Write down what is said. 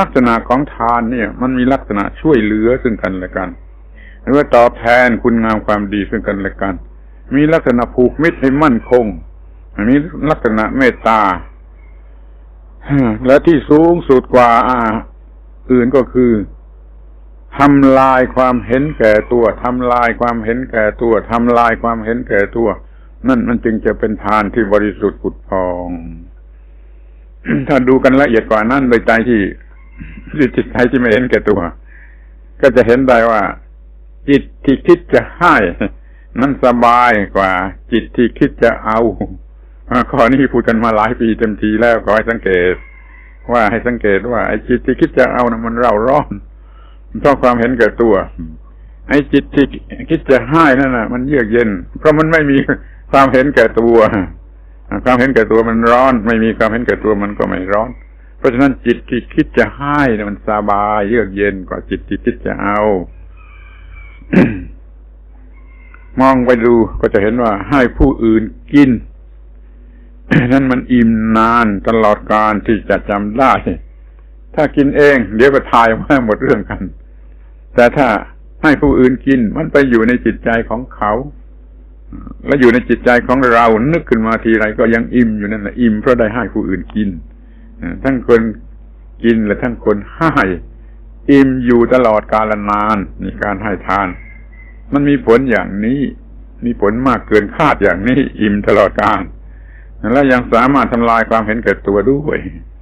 ลักษณะของทานเนี่ย มันมีลักษณะช่วยเหลือซึ่งกันและกัน หรือว่าตอบแทนคุณงามความดีซึ่งกันและกัน มีลักษณะผูกมิตรให้มั่นคงมีลักษณะเมตตาและที่สูงสุดกว่าอ่าอื่นก็คือทำลายความเห็นแก่ตัวทำลายความเห็นแก่ตัวทำลายความเห็นแก่ตัว นั่นมันจึงจะเป็นทานที่บริสุทธิ์ผุดพอง ถ้าดูกันละเอียดกว่านั้นโดยใจที่ ด้วยจิตใจที่ไม่เห็นแก่ตัว ก็จะเห็นได้ว่า จิตที่คิดจะให้นั้นสบายกว่า จิตที่คิดจะเอาข้อนี้พูดกันมาหลายปีเต็มทีแล้วขอให้สังเกต ว่าให้สังเกตว่าไอ้จิตที่คิดจะเอานะมันเร่าร้อนเพราะความเห็นแก่ตัว ไอ้จิตที่คิดจะให้นั่นน่ะ มันเยือกเย็น เพราะมันไม่มีความเห็นแก่ตัวความเห็นแก่ตัวมันร้อน ไม่มีความเห็นแก่ตัวมันก็ไม่ร้อน ราะฉะนั้นจิตที่คิดจะให้มันสบายเยือกเย็นกว่าจิตที่คิดจะเอา มองไปดูก็จะเห็นว่า ให้ผู้อื่นกิน นั่นมันอิ่มนานตลอดการที่จะจำได้ ถ้ากินเอง เดี๋ยวก็ทายว่าหมดเรื่องกัน แต่ถ้าให้ผู้อื่นกิน มันไปอยู่ในจิตใจของเขา และอยู่ในจิตใจของเรานึกขึ้นมาทีไรก็ยังอิ่มอยู่นั่นแหละอิ่มเพราะได้ให้ผู้อื่นกิน ทั้งคนกินและทั้งคนให้อิ่มอยู่ตลอดกาลนานมีการให้ทาน มันมีผลอย่างนี้ มีผลมากเกินคาดอย่างนี้ อิ่มตลอดกาลและยังสามารถทำลายความเห็นแก่ตัวด้วย